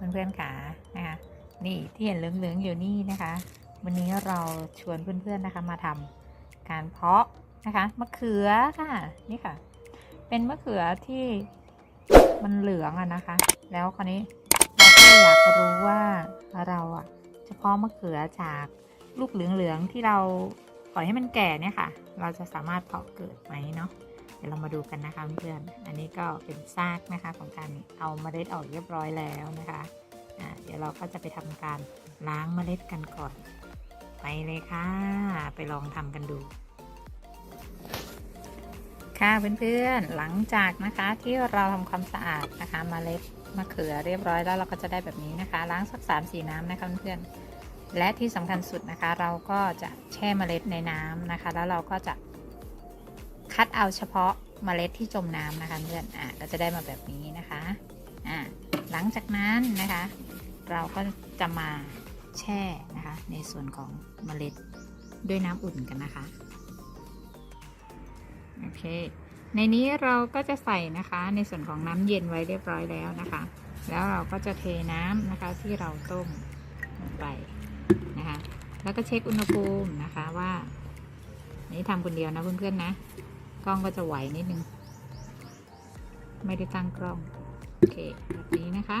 ดีค่ะเพื่อนๆค่ะนะคะ นี่ที่เห็นเหลืองๆอยู่นี่นะคะ วันนี้เราชวนเพื่อนๆนะคะมาทำการเพาะนะคะมะเขือค่ะนี่ค่ะ เป็นมะเขือที่มันเหลืองอะนะคะ แล้วคราวนี้เราก็อยากรู้ว่าเราอะจะเพาะมะเขือจากลูกเหลืองๆที่เราปล่อยให้มันแก่เนี่ยค่ะ เราจะสามารถเพาะเกิดไหมเนาะ เดี๋ยวเรามาดูกันนะคะเพื่อนอันนี้ก็เป็นซากนะคะของการเอาเมล็ดออกเรียบร้อยแล้วนะคะอ่าเดี๋ยวเราก็จะไปทำการล้างเมล็ดกันก่อน ไปเลยค่ะ ไปลองทำกันดู ค่ะเพื่อนๆหลังจากนะคะที่เราทำความสะอาดนะคะเมล็ดมะเขือเรียบร้อยแล้วเราก็จะได้แบบนี้นะคะ ล้างสัก3ามสี่น้ำนะคะเพื่อนๆและที่สำคัญสุดนะคะ เราก็จะแช่เมล็ดในน้ำนะคะ แล้วเราก็จะ คัดเอาเฉพาะเมล็ดที่จมน้ำนะคะเพื่อนอะก็จะได้มาแบบนี้นะคะอะหลังจากนั้นนะคะ เราก็จะมาแช่นะคะ ในส่วนของเมล็ดด้วยน้ำอุ่นกันนะคะโอเค ในนี้เราก็จะใส่นะคะในส่วนของน้ำเย็นไว้เรียบร้อยแล้วนะคะ แล้วเราก็จะเทน้ำนะคะที่เราต้มลงไปนะคะ แล้วก็เช็คอุณหภูมินะคะว่า นี่ทำคนเดียวนะเพื่อนๆนะ กล้องก็จะไหวนิดนึง ไม่ได้ตั้งกล้อง โอเค แบบนี้นะคะ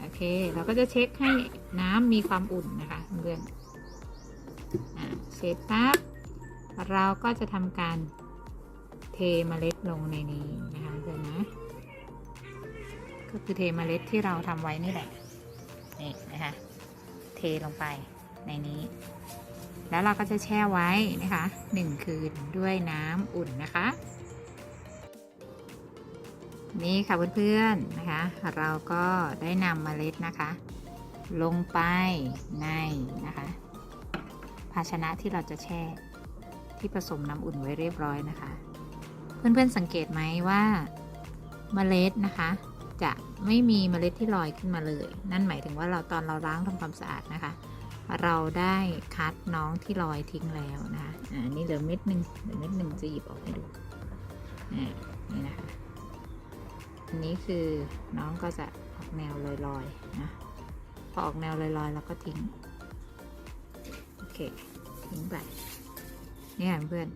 โอเค เราก็จะเช็คให้น้ำมีความอุ่นนะคะเพื่อนเสร็จปั๊บเราก็จะทำการเทเมล็ดลงในนี้นะคะเพื่อนนะก็คือเทเมล็ดที่เราทำไว้นี่แหละนี่นะคะ เทลงไปในนี้ แล้วเราก็จะแช่ไว้นะคะหนึ่งคืนด้วยน้ำอุ่นนะคะ นี่ค่ะเพื่อนๆนะคะ เราก็ได้นำเมล็ดนะคะ ลงไปในนะคะ ภาชนะที่เราจะแช่ที่ผสมน้ำอุ่นไว้เรียบร้อยนะคะ เพื่อนๆสังเกตไหมว่าเมล็ดนะคะจะไม่มีเมล็ดที่ลอยขึ้นมาเลย นั่นหมายถึงว่าเราตอนเราล้างทำความสะอาดนะคะ เราได้คัดน้องที่ลอยทิ้งแล้วนะคะอ่านี่เหลือเม็ดหนึ่งเหลือเม็ดหนึ่งจะหยิบออกให้ดูนี่นะคะอันนี้คือน้องก็จะออกแนวลอยๆนะพอออกแนวลอยๆแล้วก็ทิ้งโอเคทิ้งไปนี่ค่ะเพื่อน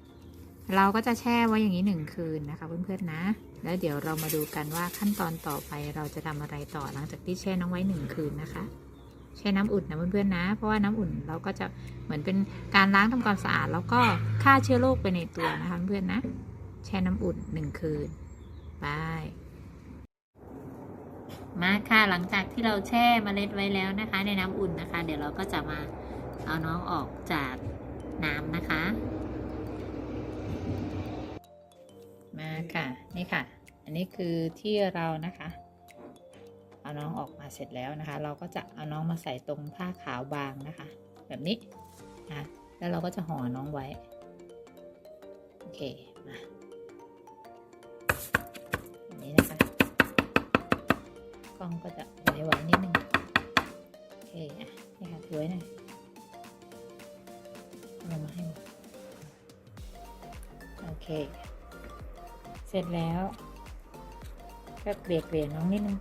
เราก็จะแช่ไว้อย่างนี้หนึ่งคืนนะคะเพื่อนๆนะ แล้วเดี๋ยวเรามาดูกันว่าขั้นตอนต่อไปเราจะทำอะไรต่อหลังจากที่แช่น้องไว้หนึ่งคืนนะคะ แช่น้ำอุ่นนะเพื่อนๆนะ เพราะว่าน้ำอุ่นเราก็จะเหมือนเป็นการล้างทำความสะอาด แล้วก็ฆ่าเชื้อโรคไปในตัวนะคะเพื่อนๆนะแช่น้ำอุ่นหนึ่งคืนบายมาค่ะหลังจากที่เราแช่เมล็ดไว้แล้วนะคะ ในน้ำอุ่นนะคะ เดี๋ยวเราก็จะมาเอาน้องออกจากน้ำนะคะ มาค่ะนี่ค่ะ อันนี้คือที่เรานะคะ เอาน้องออกมาเสร็จแล้วนะคะ เราก็จะเอาน้องมาใส่ตรงผ้าขาวบางนะคะ แบบนี้นะแล้วเราก็จะห่อน้องไว้ โอเคมาแบบนี้นะคะ กล้องก็จะไหวๆนิดนึงโอเคอะนี่ค่ะถือไว้หน่อยเอามาให้หมดโอเค เสร็จแล้วก็เกลี่ยเกลี่ยน้องนิดนึง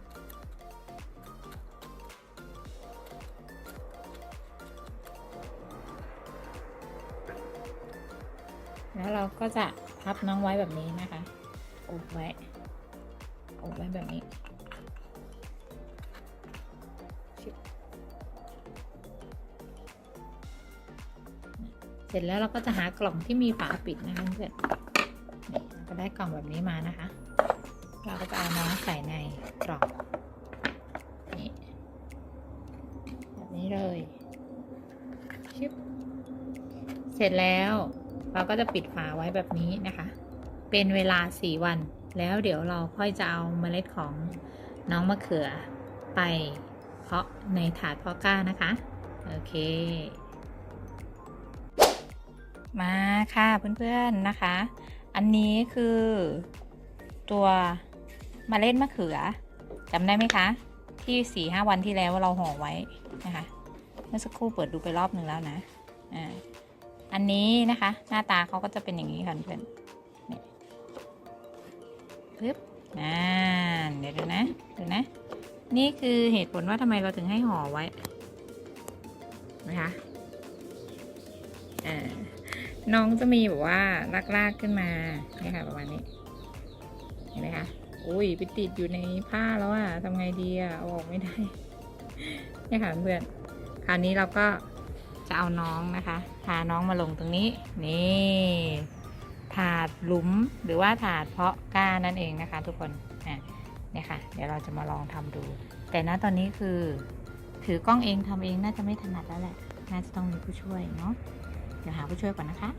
ก็จะพับน้องไว้แบบนี้นะคะอบไว้อบไว้แบบนี้ เสร็จแล้วเราก็จะหากล่องที่มีฝาปิดนะคะเพื่อนก็ได้กล่องแบบนี้มานะคะ เราก็จะเอาน้องใส่ในกล่องนี่แบบนี้เลยชึบเสร็จแล้ว เราก็จะปิดฝาไว้แบบนี้นะคะ เป็นเวลา 4 วัน แล้วเดี๋ยวเราค่อยจะเอาเมล็ดของน้องมะเขือไปเพาะในถาดเพาะกล้านะคะ โอเค มาค่ะเพื่อนๆนะคะ อันนี้คือตัวเมล็ดมะเขือจำได้ไหมคะ ที่4ี่ห้าวันที่แล้วเราห่อไว้นะคะ เมื่อสักครู่เปิดดูไปรอบหนึ่งแล้วนะ อ่า อันนี้นะคะ หน้าตาเขาก็จะเป็นอย่างนี้ค่ะเพื่อนนี่ปึ๊บอ่าเดี๋ยวดูนะดูนะ นี่คือเหตุผลว่าทำไมเราถึงให้ห่อไว้นะคะอ่าน้องจะมีแบบว่าลากๆขึ้นมาเนี่ยค่ะประมาณนี้ เห็นไหมคะ อุ้ยไปติดอยู่ในผ้าแล้วอะทำไงดีอะเอาออกไม่ได้เนี่ยค่ะเพื่อน คราวนี้เราก็ จะเอาน้องนะคะ พาน้องมาลงตรงนี้ นี่ถาดหลุมหรือว่าถาดเพาะก้านั่นเองนะคะ ทุกคนอะเนี่ยค่ะ เดี๋ยวเราจะมาลองทำดู แต่ณตอนนี้คือ ถือกล้องเองทำเองน่าจะไม่ถนัดแล้วแหละ น่าจะต้องมีผู้ช่วยเนาะเดี๋ยวหาผู้ช่วยก่อนนะคะ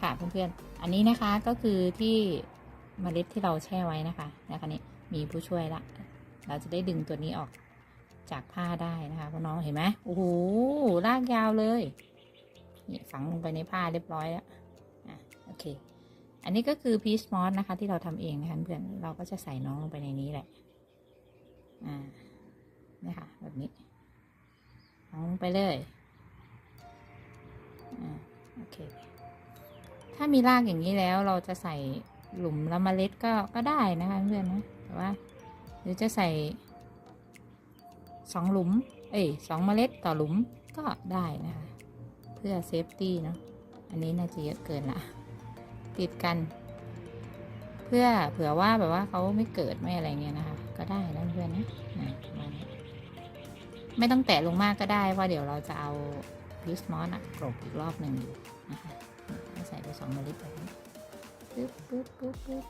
ค่ะเพื่อนๆ อันนี้นะคะก็คือที่เมล็ดที่เราแช่ไว้นะคะ นะคะนี่มีผู้ช่วยละ เราจะได้ดึงตัวนี้ออก จากผ้าได้นะคะพราะน้องเห็นไหมโอ้โหลากยาวเลยนี่ฝังลงไปในผ้าเรียบร้อยแล้วอะโอเค อันนี้ก็คือพีชมอสนะคะ ที่เราทำเองนะคะเพื่อนเราก็จะใส่น้องลงไปในนี้แหละอ่านี่ค่ะแบบนี้ฝังลงไปเลยอ่าโอเคถ้ามีรากอย่างนี้แล้วเราจะใส่หลุมละเมล็ดก็ก็ได้นะคะเพื่อนนะแต่ว่า หรือจะใส่ สองหลุม เอ้ยสองเมล็ดต่อหลุมก็ได้นะคะ เพื่อเซฟตี้เนาะ อันนี้น่าจะเยอะเกินละติดกัน เพื่อเผื่อว่าแบบว่าเขาไม่เกิดไม่อะไรเงี้ยนะคะ ก็ได้นะเพื่อนนะมาไม่ต้องแตะลงมากก็ได้ว่าเดี๋ยวเราจะเอาพิสมอสอะกรบอีกรอบหนึ่งนะคะให้ใส่ไปสองเมล็ดแบบนี้ปึ๊บปึ๊บปึ๊บปึ๊บ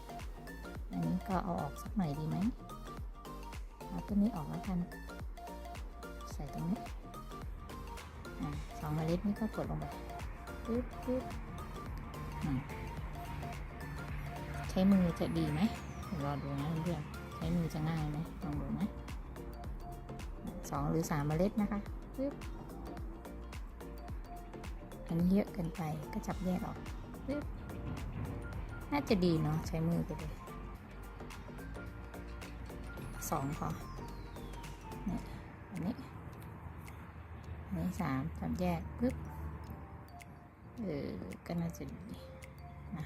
อันนี้ก็เอาออกสักหน่อยดีไหมเอาต้นนี้ออกแล้วกัน ใส่ตรงนี้สองเมล็ดนี้ก็กดลงไปปึ๊บปึ๊บใช้มือจะดีไหมรอดูนะเพื่อนๆใช้มือจะง่ายไหมลองดูนะสองหรือสามเมล็ดนะคะปึ๊บอันนี้เยอะเกินไปก็จับแยกออกปึ๊บน่าจะดีเนาะใช้มือไปเลยสองพอ อันนี้สามแยกปึ๊บเออก็น่าจะดีนะ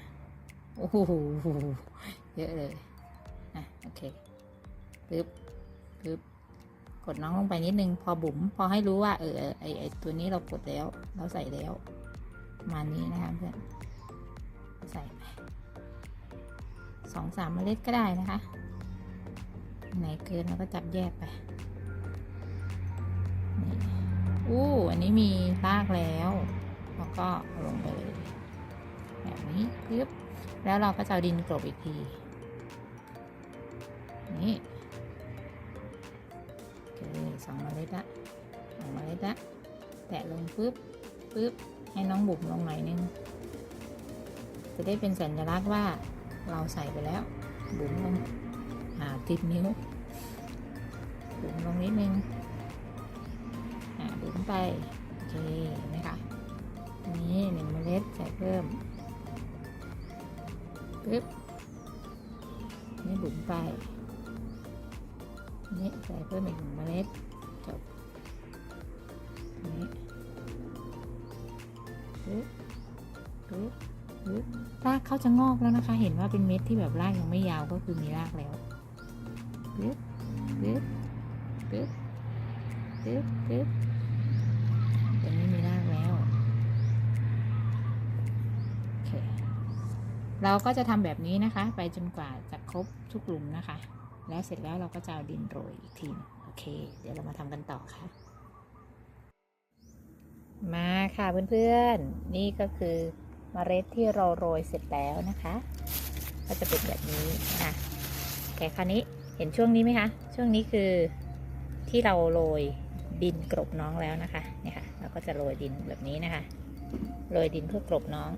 โอ้โหเยอะเลยอะโอเคปึ๊บปึ๊บกดน้องลงไปนิดนึง พอบุ๋มพอให้รู้ว่า เออไอไอตัวนี้เรากดแล้วเราใส่แล้วมานี้นะคะเพื่อนใส่ไปสองสามเมล็ดก็ได้นะคะไหนเกินเราก็จับแยกไป อู้อันนี้มีรากแล้ว แล้วก็ลงไปเลย แบบนี้ปึ๊บแล้วเราก็จะดินกลบอีกที นี่โอเคสองเมล็ดละสองเมล็ดละแตะลงปุ๊บปุ๊บให้น้องบุ๋มลงหน่อยนึง จะได้เป็นสัญลักษณ์ว่าเราใส่ไปแล้ว บุ๋มลงอ่าติดนิ้วบุ๋มลงนิดนึง ไป โอเคเห็นไหมคะนนี้หนึ่งเมล็ดใส่เพิ่มปุ๊บนี่บุ๋มไป นี่ใส่เพิ่มอีกหนึ่งเมล็ดจบนี่ปึ๊บปึ๊บปึ๊บรากเขาจะงอกแล้วนะคะ เห็นว่าเป็นเม็ดที่แบบรากยังไม่ยาวก็คือมีรากแล้ว เราก็จะทำแบบนี้นะคะ ไปจนกว่าจะครบทุกหลุมนะคะ แล้วเสร็จแล้วเราก็จะเอาดินโรยอีกทีโอเค เดี๋ยวเรามาทำกันต่อค่ะ มาค่ะเพื่อนๆ นี่ก็คือเมล็ดที่เราโรยเสร็จแล้วนะคะ ก็จะเป็นแบบนี้นะแต่คราวนี้เห็นช่วงนี้ไหมคะ ช่วงนี้คือที่เราโรยดินกรบน้องแล้วนะคะเนี่ยค่ะเราก็จะโรยดินแบบนี้นะคะ โรยดินเพื่อกรบน้อง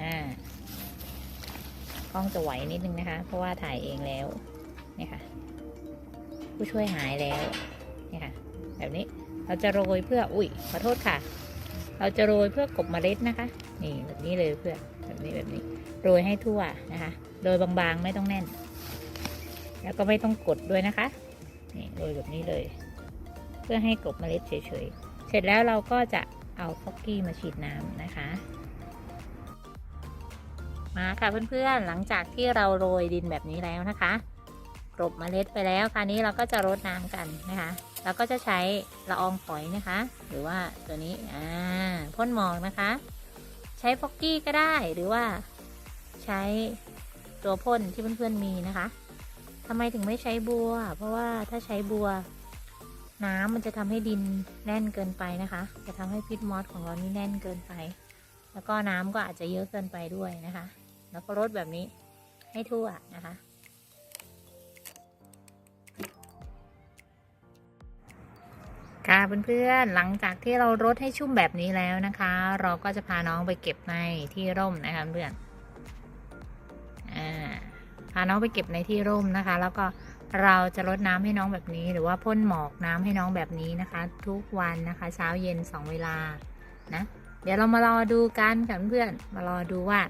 อ่า กล้องจะไหวนิดนึงนะคะ เพราะว่าถ่ายเองแล้วเนี่ยค่ะ ผู้ช่วยหายแล้วเนี่ยค่ะ แบบนี้เราจะโรยเพื่ออุ้ยขอโทษค่ะ เราจะโรยเพื่อกบเมล็ดนะคะ นี่แบบนี้เลยเพื่อแบบนี้แบบนี้ โรยให้ทั่วนะคะ โดยบางๆไม่ต้องแน่น แล้วก็ไม่ต้องกดด้วยนะคะนี่โรยแบบนี้เลย เพื่อให้กบเมล็ดเฉยๆ เสร็จแล้วเราก็จะเอาฟอกกี้มาฉีดน้ำนะคะ มาค่ะเพื่อนๆ หลังจากที่เราโรยดินแบบนี้แล้วนะคะกรบเมล็ดไปแล้วคราวนี้เราก็จะรดน้ำกันนะคะเราก็จะใช้ละอองฝอยนะคะ หรือว่าตัวนี้อ่าพ่นหมอกนะคะ ใช้ฟอกกี้ก็ได้หรือว่าใช้ตัวพ่นที่เพื่อนๆมีนะคะทำไมถึงไม่ใช้บัว เพราะว่าถ้าใช้บัว น้ำมันจะทำให้ดินแน่นเกินไปนะคะ จะทำให้พิษมอสของเรานี่แน่นเกินไป แล้วก็น้ำก็อาจจะเยอะเกินไปด้วยนะคะ แล้วก็รดแบบนี้ให้ทั่วนะคะ ค่ะเพื่อนๆ หลังจากที่เรารดให้ชุ่มแบบนี้แล้วนะคะ เราก็จะพาน้องไปเก็บในที่ร่มนะคะเพื่อนอพาน้องไปเก็บในที่ร่มนะคะ แล้วก็เราจะรดน้ำให้น้องแบบนี้ หรือว่าพ่นหมอกน้ำให้น้องแบบนี้นะคะ ทุกวันนะคะ เช้าเย็นสองเวลานะ เดี๋ยวเรามารอดูกันค่ะเพื่อนมารอดูว่า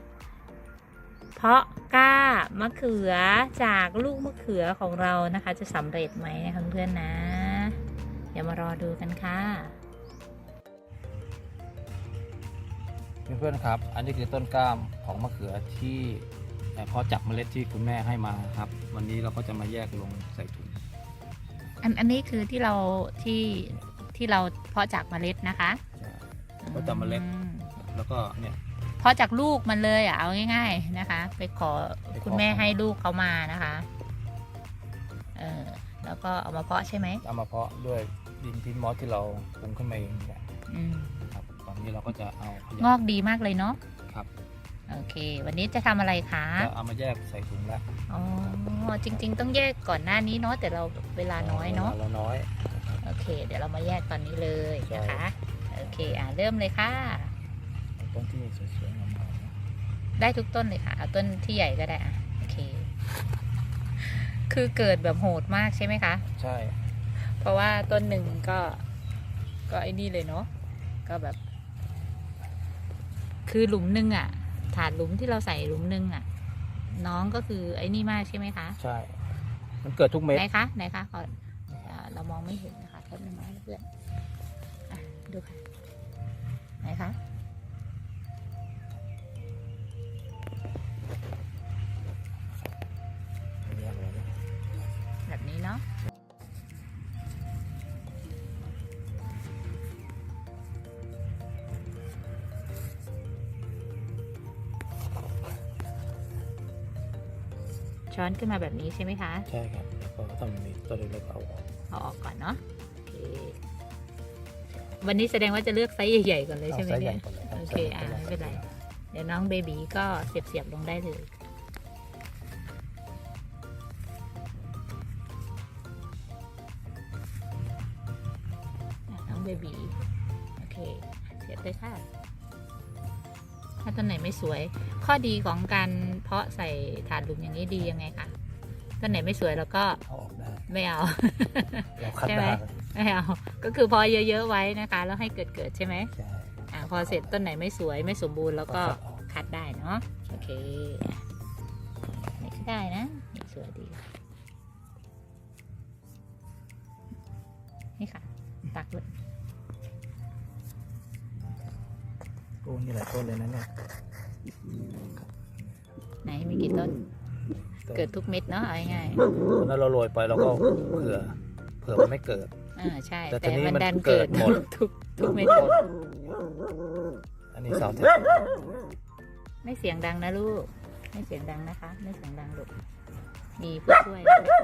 เพาะกล้ามะเขือจากลูกมะเขือของเรานะคะ จะสำเร็จไหมนะคะเพื่อนๆนะ เดี๋ยวมารอดูกันค่ะเพื่อนๆครับ อันนี้คือต้นกล้ามของมะเขือที่เพาะจากเมล็ดที่คุณแม่ให้มาครับ วันนี้เราก็จะมาแยกลงใส่ถุงอันอันนี้คือที่เราที่ที่เราเพาะจากเมล็ดนะคะเพาะจากเมล็ดอืมแล้วก็เนี่ย เพาะจากลูกมันเลยอะเอาง่าย ๆนะคะไปขอไปขอคุณแม่ให้ลูกเขามานะคะเออแล้วก็เอามาเพาะใช่ไหมเอามาเพาะด้วยดินพินมอสที่เราปรุงขึ้นมาเองเนี่ยอืมครับตอนนี้เราก็จะเอาขยะงอกดีมากเลยเนาะครับโอเค วันนี้จะทำอะไรคะจะเอามาแยกใส่ถุงแล้วอ๋อจริง ๆ ต้องแยกก่อนหน้านี้เนาะแต่เราเวลาน้อยเนาะวลเราน้อยโอเค เดี๋ยวเรามาแยกตอนนี้เลยใช่นะคะ โอเคอ่าเริ่มเลยค่ะต้นที่สวยๆงามๆนะ ได้ทุกต้นเลยค่ะ เอาต้นที่ใหญ่ก็ได้อะโอเค คือเกิดแบบโหดมากใช่ไหมคะ ใช่ เพราะว่าต้นหนึ่งก็ ก็ไอ้นี่เลยเนาะก็แบบ คือหลุมหนึ่งอะ ถาดหลุมที่เราใส่หลุมหนึ่งอะ น้องก็คือไอ้นี่มากใช่ไหมคะ ใช่ มันเกิดทุกเม็ดไหนคะไหนคะขออ่าเรามองไม่เห็นนะคะแป๊บนึงนะเพื่อนอะดูค่ะไหนคะ ช้อนขึ้นมาแบบนี้ใช่ไหมคะ ใช่ครับแล้วก็ต้องมีต้นเล็กๆเอาออกเอาออกก่อนเนาะโอเควันนี้แสดงว่าจะเลือกไซส์ใหญ่ๆก่อนเลยเอาใช่ไหมไซส์ใหญ่เนี่ยก่อนเลยรับโอเคอะไม่เป็นไร เดี๋ยวน้องเบบีก็เสียบๆลงได้เลย บบีโอเค เสียบเลยค่ะ ถ้าต้นไหนไม่สวย ข้อดีของการเพาะใส่ถาดหลุมอย่างนี้ดียังไงคะต้นไหนไม่สวยแล้วก็เอาออกได้ไม่เอา เราคัดใช่ไหมได้ไม่เอา ก็คือพอเยอะๆไว้นะคะ แล้วให้เกิดเกิดๆใช่ไหมใช่ อ่าพอเสร็จต้นไหนไม่สวยไม่สมบูรณ์แล้วก็คัดออกคัดได้เนาะโอเคอะนี่ก็ได้นะนี่สวยดีนี่ค่ะตักเลย อ้นี่หลายต้นเลยนะเนี่ยไหนมีกี่ต้นต้นเกิดทุกเม็ดเนาะเอาง่ายตอนนั้นเราโรยไปเราก็เผื่อเผื่อมันไม่เกิด ๆอ่าใช่ แต่แต่ทีนี้มันมันดันเกิเกิดดหมด ทุกทุกเม็ดอันนี้เสาเทปไม่เสียงดังนะลูก ไม่เสียงดังนะคะ ไม่เสียงดังลูกมีผู้ช่วยนะคะ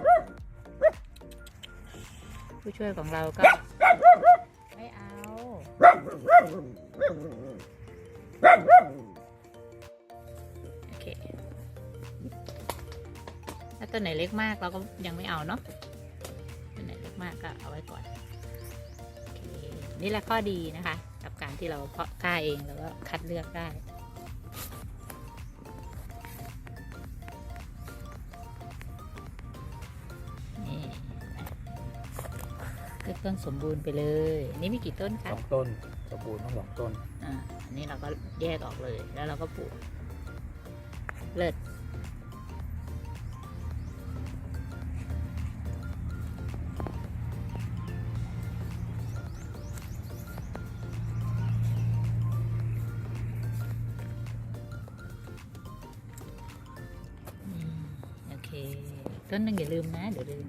ผู้ช่วยของเราก็ ไม่เอา ตัวไหนเล็กมากเราก็ยังไม่เอาเนาะตัวไหนเล็กมากก็เอาไว้ก่อนโอเคนี่แหละข้อดีนะคะ กับการที่เราเพาะกล้าเองแล้วก็คัดเลือกได้นี่เลือกต้นสมบูรณ์ไปเลย นี่มีกี่ต้นคะสองต้นสมบูรณ์ทั้งสองต้นอ่าอันนี้เราก็แยกออกเลยแล้วเราก็ปลูกเลิศ ต้นหนึ่งอย่าลืมนะ เดี๋ยวลืม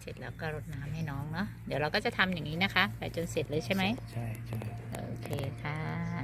เสร็จแล้วก็รดน้ำให้น้องเนาะ เดี๋ยวเราก็จะทำอย่างนี้นะคะ ไปจนเสร็จเลยใช่ไหม ใช่ใช่โอเคค่ะ